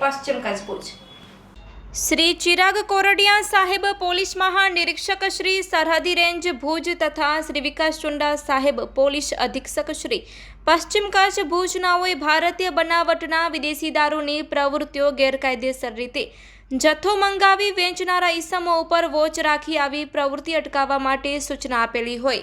પશ્ચિમ કચ્છ શ્રી ચિરાગ કોરડિયા સાહેબ પોલીસ મહાનિરીક્ષક શ્રી સરહદી રેન્જ ભુજ તથા શ્રી વિકાસ ચુંડા સાહેબ પોલીસ અધિક્ષક શ્રી પશ્ચિમ કચ્છ ભુજનાઓએ ભારતીય બનાવટના વિદેશી દારૂની પ્રવૃત્તિઓ ગેરકાયદેસર રીતે જથ્થો મંગાવી વેચનારા ઈસમો ઉપર વોચ રાખી આવી પ્રવૃત્તિ અટકાવવા માટે સૂચના આપેલી હોય.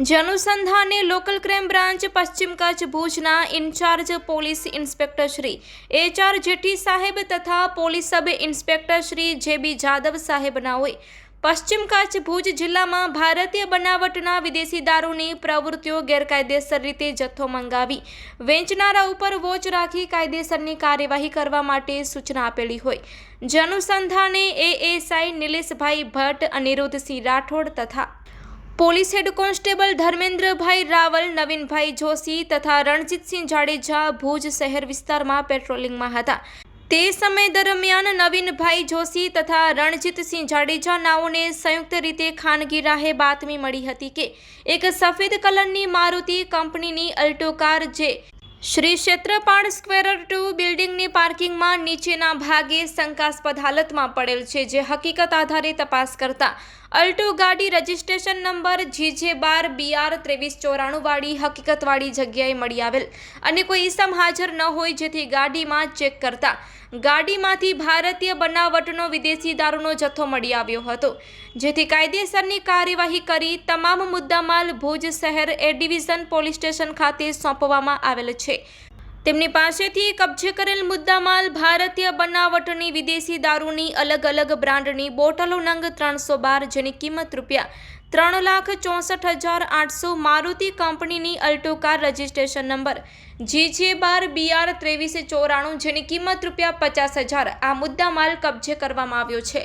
જે અનુસંધાને લોકલ ક્રાઇમ બ્રાન્ચ પશ્ચિમ કચ્છ ભુજના incharge police inspector Shri H R Jethi સાહેબ તથા પોલીસ સબ ઇન્સ્પેક્ટર શ્રી જે બી જાદવ સાહેબનાઓએ પશ્ચિમ કચ્છ ભુજ જિલ્લામાં ભારતીય બનાવટના વિદેશી દારૂની પ્રવૃત્તિઓ ગેરકાયદેસર રીતે જથ્થો મંગાવી, વેચનારા ઉપર વોચ રાખી કાયદેસરની કાર્યવાહી કરવા માટે સૂચના આપેલી હોય. જનુસંધાને એએસઆઈ નિલેશભાઈ ભટ્ટ, અનિરુદ્ધસિંહ રાઠોડ તથા police head constable Dharmendrabhai Raval, Navinbhai Joshi તથા રણજીતસિંહ જાડેજા ભુજ શહેર વિસ્તારમાં પેટ્રોલિંગમાં હતા. તે સમય દરમિયાન નવીનભાઈ જોશી તથા રણજીતસિંહ જાડેજા નાઓને સંયુક્ત રીતે ખાનગી રાહે બાતમી મળી હતી કે એક સફેદ કલરની મારુતિ કંપનીની અલ્ટો કાર જે શ્રી ક્ષેત્રપાળ સ્ક્વેર ટુ બિલ્ડિંગની પાર્કિંગમાં નીચેના ભાગે શંકાસ્પદ હાલતમાં પડેલ છે, જે હકીકત આધારે તપાસ કરતા અલ્ટો ગાડી રજિસ્ટ્રેશન નંબર જીજે બાર બીઆર ત્રેવીસ ચોરાણુંવાળી હકીકતવાળી જગ્યાએ મળી આવેલ. અને કોઈ ઈસમ હાજર ન હોય જેથી ગાડીમાં ચેક કરતા. ગાડીમાંથી ભારતીય બનાવટનો વિદેશી દારૂનો જથ્થો મળી આવ્યો હતો. જેથી કાયદેસરની કાર્યવાહી કરી તમામ મુદ્દામાલ ભુજ શહેર એ ડિવિઝન પોલીસ સ્ટેશન ખાતે સોંપવામાં આવેલ છે. તેમની પાસેથી કબજે કરેલ મુદ્દામાલ ભારતીય બનાવટની વિદેશી દારૂની અલગ અલગ બ્રાન્ડની બોટલો નંગ ત્રણસો બાર જેની કિંમત રૂપિયા ત્રણ લાખ ચોસઠ હજાર આઠસો મારુતિ કંપનીની Alto car registration number GJ બાર બીઆર ત્રેવીસ ચોરાણું જેની કિંમત રૂપિયા પચાસ હજાર આ મુદ્દામાલ કબજે કરવામાં આવ્યો છે.